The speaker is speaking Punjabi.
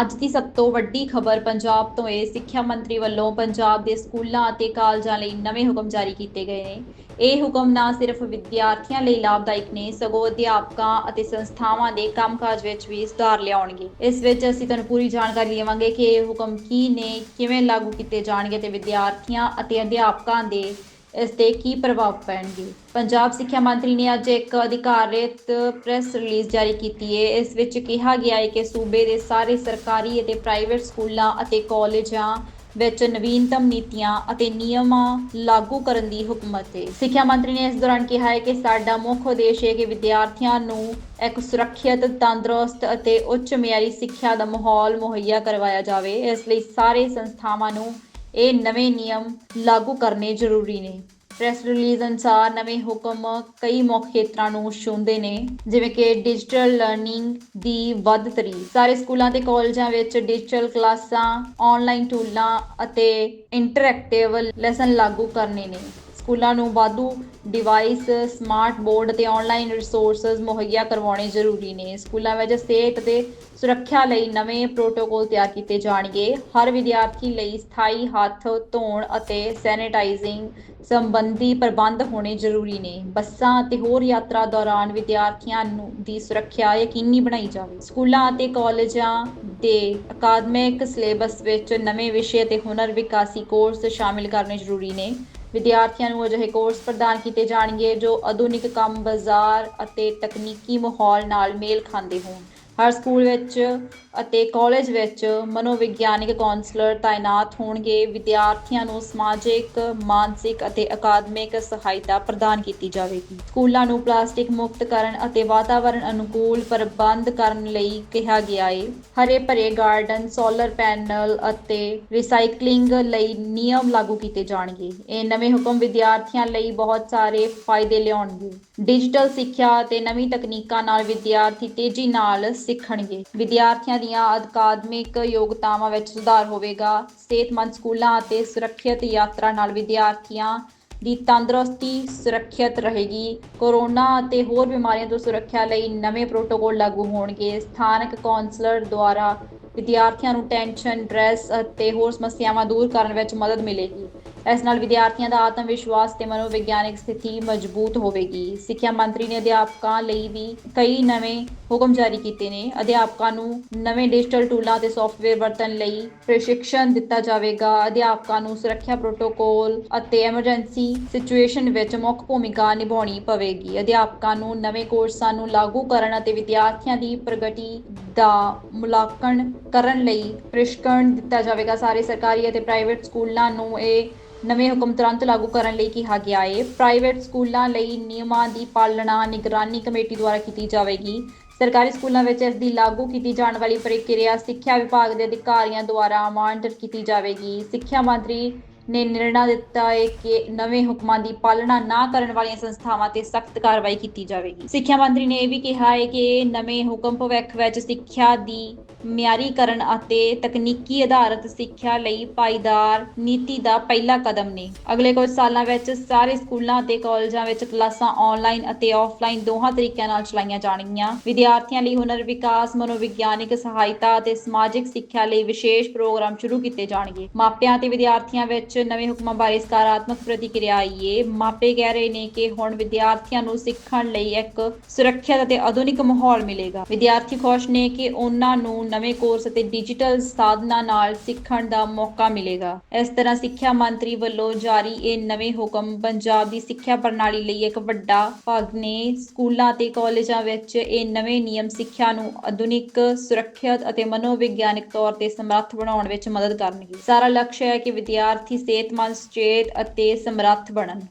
ਅੱਜ ਦੀ ਸਭ ਤੋਂ ਵੱਡੀ ਖਬਰ ਪੰਜਾਬ ਤੋਂ ਇਹ ਸਿੱਖਿਆ ਮੰਤਰੀ ਵੱਲੋਂ ਪੰਜਾਬ ਦੇ ਸਕੂਲਾਂ ਅਤੇ ਕਾਲਜਾਂ ਲਈ ਨਵੇਂ ਹੁਕਮ ਜਾਰੀ ਕੀਤੇ ਗਏ ਨੇ। ਇਹ ਹੁਕਮ ਨਾ ਸਿਰਫ ਵਿਦਿਆਰਥੀਆਂ ਲਈ ਲਾਭਦਾਇਕ ਨੇ, ਸਗੋਂ ਅਧਿਆਪਕਾਂ ਅਤੇ ਸੰਸਥਾਵਾਂ ਦੇ ਕੰਮਕਾਜ ਵਿੱਚ ਵੀ ਸੁਧਾਰ ਲਿਆਉਣਗੇ। ਇਸ ਵਿੱਚ ਅਸੀਂ ਤੁਹਾਨੂੰ ਪੂਰੀ ਜਾਣਕਾਰੀ ਦੇਵਾਂਗੇ ਕਿ ਇਹ ਹੁਕਮ ਕੀ ਨੇ, ਕਿਵੇਂ ਲਾਗੂ ਕੀਤੇ ਜਾਣਗੇ ਤੇ ਵਿਦਿਆਰਥੀਆਂ ਅਤੇ ਅਧਿਆਪਕਾਂ ਦੇ ਇਸ ਤੇ ਕੀ ਪ੍ਰਭਾਵ ਪੈਣਗੇ? ਪੰਜਾਬ ਸਿੱਖਿਆ ਮੰਤਰੀ ਨੇ ਅੱਜ ਇੱਕ ਅਧਿਕਾਰਿਤ ਪ੍ਰੈਸ ਰਿਲੀਜ਼ ਜਾਰੀ ਕੀਤੀ ਹੈ। ਇਸ ਵਿੱਚ ਕਿਹਾ ਗਿਆ ਹੈ ਕਿ ਸੂਬੇ ਦੇ ਸਾਰੇ ਸਰਕਾਰੀ ਅਤੇ ਪ੍ਰਾਈਵੇਟ ਸਕੂਲਾਂ ਅਤੇ ਕਾਲਜਾਂ ਵਿੱਚ ਨਵੀਨਤਮ ਨੀਤੀਆਂ ਅਤੇ ਨਿਯਮਾਂ ਲਾਗੂ ਕਰਨ ਦੀ ਹੁਕਮਤ ਹੈ। ਸਿੱਖਿਆ ਮੰਤਰੀ ਨੇ ਇਸ ਦੌਰਾਨ ਕਿਹਾ ਹੈ ਕਿ ਸਾਡਾ ਮੁੱਖ ਉਦੇਸ਼ ਹੈ ਕਿ ਵਿਦਿਆਰਥੀਆਂ ਨੂੰ ਇੱਕ ਸੁਰੱਖਿਅਤ, ਤੰਦਰੁਸਤ ਅਤੇ ਉੱਚ ਮਿਆਰੀ ਸਿੱਖਿਆ ਦਾ ਮਾਹੌਲ ਮੁਹੱਈਆ ਕਰਵਾਇਆ ਜਾਵੇ। ਇਸ ਲਈ ਸਾਰੇ ਸੰਸਥਾਵਾਂ ਨੂੰ ਇਹ ਨਵੇਂ ਨਿਯਮ ਲਾਗੂ ਕਰਨੇ ਜ਼ਰੂਰੀ ਨੇ। ਪ੍ਰੈਸ ਰਿਲੀਜ਼ ਅਨੁਸਾਰ ਨਵੇਂ ਹੁਕਮ ਕਈ ਮੁੱਖ ਖੇਤਰਾਂ ਨੂੰ ਛੂੰਹਦੇ ਨੇ, ਜਿਵੇਂ ਕਿ ਡਿਜੀਟਲ ਲਰਨਿੰਗ ਦੀ ਵੱਧ ਤਰੀ ਸਾਰੇ ਸਕੂਲਾਂ ਤੇ ਕਾਲਜਾਂ ਵਿੱਚ ਡਿਜੀਟਲ ਕਲਾਸਾਂ ਆਨਲਾਈਨ ਟੂਲਾਂ ਅਤੇ ਇੰਟਰੈਕਟਿਵ ਲੈਸਨ ਲਾਗੂ ਕਰਨੇ ਨੇ। ਸਕੂਲਾਂ ਨੂੰ ਵਾਧੂ ਡਿਵਾਈਸ ਸਮਾਰਟ ਬੋਰਡ ਅਤੇ ਆਨਲਾਈਨ ਰਿਸੋਰਸਸ ਮੁਹੱਈਆ ਕਰਵਾਉਣੇ ਜ਼ਰੂਰੀ ਨੇ। ਸਕੂਲਾਂ ਵਿੱਚ ਸਿਹਤ ਤੇ ਸੁਰੱਖਿਆ ਲਈ ਨਵੇਂ ਪ੍ਰੋਟੋਕੋਲ ਤਿਆਰ ਕੀਤੇ ਜਾਣਗੇ। ਹਰ ਵਿਦਿਆਰਥੀ ਲਈ ਸਥਾਈ ਹੱਥ, ਧੋਣ ਅਤੇ ਸੈਨੀਟਾਈਜ਼ਿੰਗ ਸੰਬੰਧੀ ਪ੍ਰਬੰਧ ਹੋਣੇ ਜ਼ਰੂਰੀ ਨੇ। ਬੱਸਾਂ ਅਤੇ ਹੋਰ ਯਾਤਰਾ ਦੌਰਾਨ ਵਿਦਿਆਰਥੀਆਂ ਨੂੰ ਦੀ ਸੁਰੱਖਿਆ ਯਕੀਨੀ ਬਣਾਈ ਜਾਵੇ। ਸਕੂਲਾਂ ਅਤੇ ਕਾਲਜਾਂ ਦੇ ਅਕਾਦਮਿਕ ਸਿਲੇਬਸ ਵਿੱਚ ਨਵੇਂ ਵਿਸ਼ੇ ਅਤੇ ਹੁਨਰ ਵਿਕਾਸੀ ਕੋਰਸ ਸ਼ਾਮਿਲ ਕਰਨੇ ਜ਼ਰੂਰੀ ਨੇ। ਵਿਦਿਆਰਥੀਆਂ ਨੂੰ ਅਜਿਹੇ ਕੋਰਸ ਪ੍ਰਦਾਨ ਕੀਤੇ ਜਾਣਗੇ ਜੋ ਆਧੁਨਿਕ ਕੰਮ ਬਾਜ਼ਾਰ ਅਤੇ ਤਕਨੀਕੀ ਮਾਹੌਲ ਨਾਲ ਮੇਲ ਖਾਂਦੇ ਹੋਣ। ਹਰ ਸਕੂਲ ਵਿੱਚ ਅਤੇ ਕਾਲਜ ਵਿੱਚ ਮਨੋਵਿਗਿਆਨਿਕ ਕਾਉਂਸਲਰ ਤਾਇਨਾਤ ਹੋਣਗੇ, ਵਿਦਿਆਰਥੀਆਂ ਨੂੰ ਸਮਾਜਿਕ, ਮਾਨਸਿਕ ਅਤੇ ਅਕਾਦਮਿਕ ਸਹਾਇਤਾ ਪ੍ਰਦਾਨ ਕੀਤੀ ਜਾਵੇਗੀ। ਸਕੂਲਾਂ ਨੂੰ ਪਲਾਸਟਿਕ ਮੁਕਤ ਕਰਨ ਅਤੇ ਵਾਤਾਵਰਣ ਅਨੁਕੂਲ ਪ੍ਰਬੰਧ ਕਰਨ ਲਈ ਕਿਹਾ ਗਿਆ ਹੈ ਹਰੇ ਭਰੇ ਗਾਰਡਨ ਸੋਲਰ ਪੈਨਲ ਅਤੇ ਰੀਸਾਈਕਲਿੰਗ ਲਈ ਨਿਯਮ ਲਾਗੂ ਕੀਤੇ ਜਾਣਗੇ। ਇਹ ਨਵੇਂ ਹੁਕਮ ਵਿਦਿਆਰਥੀਆਂ ਲਈ ਬਹੁਤ ਸਾਰੇ ਫਾਇਦੇ ਲਿਆਉਣਗੇ। ਡਿਜੀਟਲ ਸਿੱਖਿਆ ਅਤੇ ਨਵੀਂ ਤਕਨੀਕਾਂ ਨਾਲ ਵਿਦਿਆਰਥੀ ਤੇਜ਼ੀ ਨਾਲ ਸਿੱਖਣਗੇ। ਵਿਦਿਆਰਥੀਆਂ ਦੀਆਂ ਅਕਾਦਮਿਕ ਯੋਗਤਾਵਾਂ ਵਿੱਚ ਸੁਧਾਰ ਹੋਵੇਗਾ। ਸਿਹਤਮੰਦ ਸਕੂਲਾਂ ਅਤੇ ਸੁਰੱਖਿਅਤ ਯਾਤਰਾ ਨਾਲ ਵਿਦਿਆਰਥੀਆਂ ਦੀ ਤੰਦਰੁਸਤੀ ਸੁਰੱਖਿਅਤ ਰਹੇਗੀ। ਕੋਰੋਨਾ ਅਤੇ ਹੋਰ ਬਿਮਾਰੀਆਂ ਤੋਂ ਸੁਰੱਖਿਆ ਲਈ ਨਵੇਂ ਪ੍ਰੋਟੋਕੋਲ ਲਾਗੂ ਹੋਣਗੇ। ਸਥਾਨਕ ਕਾਉਂਸਲਰ ਦੁਆਰਾ ਵਿਦਿਆਰਥੀਆਂ ਨੂੰ ਟੈਨਸ਼ਨ ਸਟ੍ਰੈਸ ਅਤੇ ਹੋਰ ਸਮੱਸਿਆਵਾਂ ਦੂਰ ਕਰਨ ਵਿੱਚ ਮਦਦ ਮਿਲੇਗੀ। ਇਸ ਨਾਲ ਵਿਦਿਆਰਥੀਆਂ ਦਾ ਆਤਮ ਵਿਸ਼ਵਾਸ ਤੇ ਮਨੋਵਿਗਿਆਨਕ ਸਥਿਤੀ ਮਜ਼ਬੂਤ ਹੋਵੇਗੀ। ਸਿੱਖਿਆ ਮੰਤਰੀ ਨੇ ਅਧਿਆਪਕਾਂ ਲਈ ਵੀ ਕਈ ਨਵੇਂ ਹੁਕਮ ਜਾਰੀ ਕੀਤੇ ਨੇ। ਅਧਿਆਪਕਾਂ ਨੂੰ ਨਵੇਂ ਡਿਜੀਟਲ ਟੂਲਾਂ ਤੇ ਸੌਫਟਵੇਅਰ ਵਰਤਣ ਲਈ ਪ੍ਰਸ਼ਿਕਸ਼ਣ ਦਿੱਤਾ ਜਾਵੇਗਾ। ਅਧਿਆਪਕਾਂ ਨੂੰ ਸੁਰੱਖਿਆ ਪ੍ਰੋਟੋਕੋਲ ਅਤੇ ਐਮਰਜੈਂਸੀ ਸਿਚੁਏਸ਼ਨ ਵਿੱਚ ਮੁੱਖ ਭੂਮਿਕਾ ਨਿਭਾਉਣੀ ਪਵੇਗੀ। ਅਧਿਆਪਕਾਂ ਨੂੰ ਨਵੇਂ ਕੋਰਸਾਂ ਨੂੰ ਲਾਗੂ ਕਰਨ ਅਤੇ ਵਿਦਿਆਰਥੀਆਂ ਦੀ ਪ੍ਰਗਤੀ ਦਾ ਮੁਲਾਂਕਣ ਕਰਨ ਲਈ ਪ੍ਰਸ਼ਿਕਣ ਦਿੱਤਾ ਜਾਵੇਗਾ। ਸਾਰੇ ਸਰਕਾਰੀ ਅਤੇ ਪ੍ਰਾਈਵੇਟ ਸਕੂਲਾਂ ਨੂੰ ਇਹ ਨਵੇਂ ਹੁਕਮ ਤੁਰੰਤ ਲਾਗੂ ਕਰਨ ਲਈ ਕਿਹਾ ਗਿਆ ਹੈ ਪ੍ਰਾਈਵੇਟ ਸਕੂਲਾਂ ਲਈ ਨਿਯਮਾਂ ਦੀ ਪਾਲਣਾ ਨਿਗਰਾਨੀ ਕਮੇਟੀ ਦੁਆਰਾ ਕੀਤੀ ਜਾਵੇਗੀ। ਸਰਕਾਰੀ ਸਕੂਲਾਂ ਵਿੱਚ ਇਸ ਦੀ ਲਾਗੂ ਕੀਤੀ ਜਾਣ ਵਾਲੀ ਪ੍ਰਕਿਰਿਆ ਸਿੱਖਿਆ ਵਿਭਾਗ ਦੇ ਅਧਿਕਾਰੀਆਂ ਦੁਆਰਾ ਮਾਨੀਟਰ ਕੀਤੀ ਜਾਵੇਗੀ। ਸਿੱਖਿਆ ਮੰਤਰੀ ਨੇ ਨਿਰਣਾ ਦਿੱਤਾ ਹੈ ਕਿ ਨਵੇਂ ਹੁਕਮਾਂ ਦੀ ਪਾਲਣਾ ਨਾ ਕਰਨ ਵਾਲੀਆਂ ਸੰਸਥਾਵਾਂ ਤੇ ਸਖਤ ਕਾਰਵਾਈ ਕੀਤੀ ਜਾਵੇਗੀ। ਸਿੱਖਿਆ ਮੰਤਰੀ ਨੇ ਇਹ ਵੀ ਕਿਹਾ ਹੈ ਕਿ ਨਵੇਂ ਹੁਕਮ ਭਵਿੱਖ ਵਿੱਚ ਸਿੱਖਿਆ ਦੀ ਮਿਆਰੀਕਰਨ ਅਤੇ ਤਕਨੀਕੀ ਆਧਾਰਿਤ ਸਿੱਖਿਆ ਲਈ ਪਾਈਦਾਰ ਨੀਤੀ ਦਾ ਪਹਿਲਾ ਕਦਮ ਨੇ। ਅਗਲੇ ਕੁਝ ਸਾਲਾਂ ਵਿੱਚ ਸਾਰੇ ਸਕੂਲਾਂ ਅਤੇ ਕਾਲਜਾਂ ਵਿੱਚ ਕਲਾਸਾਂ ਆਨਲਾਈਨ ਅਤੇ ਆਫਲਾਈਨ ਦੋਹਾਂ ਤਰੀਕਿਆਂ ਨਾਲ ਚਲਾਈਆਂ ਜਾਣਗੀਆਂ। ਵਿਦਿਆਰਥੀਆਂ ਲਈ ਹੁਨਰ ਵਿਕਾਸ, ਮਨੋਵਿਗਿਆਨਿਕ ਸਹਾਇਤਾ ਅਤੇ ਸਮਾਜਿਕ ਸਿੱਖਿਆ ਲਈ ਵਿਸ਼ੇਸ਼ ਪ੍ਰੋਗਰਾਮ ਸ਼ੁਰੂ ਕੀਤੇ ਜਾਣਗੇ। ਮਾਪਿਆਂ ਤੇ ਵਿਦਿਆਰਥੀਆਂ ਵਿੱਚ ਵਿੱਚ ਨਵੇਂ ਹੁਕਮਾਂ ਬਾਰੇ ਸਕਾਰਾਤਮਕ ਪ੍ਰਤੀਕਿਰਿਆ ਆਈ ਏ ਮਾਪੇ ਕਹਿ ਰਹੇ ਨੇ ਕਿ ਹੁਣ ਵਿਦਿਆਰਥੀਆਂ ਨੂੰ ਸਿੱਖਣ ਲਈ ਇੱਕ ਸੁਰੱਖਿਅਤ ਅਤੇ ਆਧੁਨਿਕ ਮਾਹੌਲ ਮਿਲੇਗਾ। ਵਿਦਿਆਰਥੀ ਖੁਸ਼ ਨੇ ਕਿ ਉਹਨਾਂ ਨੂੰ ਨਵੇਂ ਕੋਰਸ ਅਤੇ ਡਿਜੀਟਲ ਸਾਧਨਾਂ ਨਾਲ ਸਿੱਖਣ ਦਾ ਮੌਕਾ ਮਿਲੇਗਾ। ਇਸ ਤਰ੍ਹਾਂ ਸਿੱਖਿਆ ਮੰਤਰੀ ਵੱਲੋਂ ਜਾਰੀ ਇਹ ਨਵੇਂ ਹੁਕਮ ਪੰਜਾਬ ਦੀ ਸਿੱਖਿਆ ਪ੍ਰਣਾਲੀ ਲਈ ਇੱਕ ਵੱਡਾ ਭਾਗ ਨੇ। ਸਕੂਲਾਂ ਅਤੇ ਕਾਲਜਾਂ ਵਿੱਚ ਇਹ ਨਵੇਂ ਨਿਯਮ ਸਿੱਖਿਆ ਨੂੰ ਆਧੁਨਿਕ, ਸੁਰੱਖਿਅਤ ਅਤੇ ਮਨੋਵਿਗਿਆਨਕ ਤੌਰ ਤੇ ਸਮਰੱਥ ਬਣਾਉਣ ਵਿੱਚ ਮਦਦ ਕਰਨਗੇ। ਸਾਰਾ ਲਕਸ਼ ਹੈ ਕਿ ਵਿਦਿਆਰਥੀ ਸਿਹਤਮੰਦ ਸੁਚੇਤ ਅਤੇ ਸਮਰੱਥ ਬਣਨ।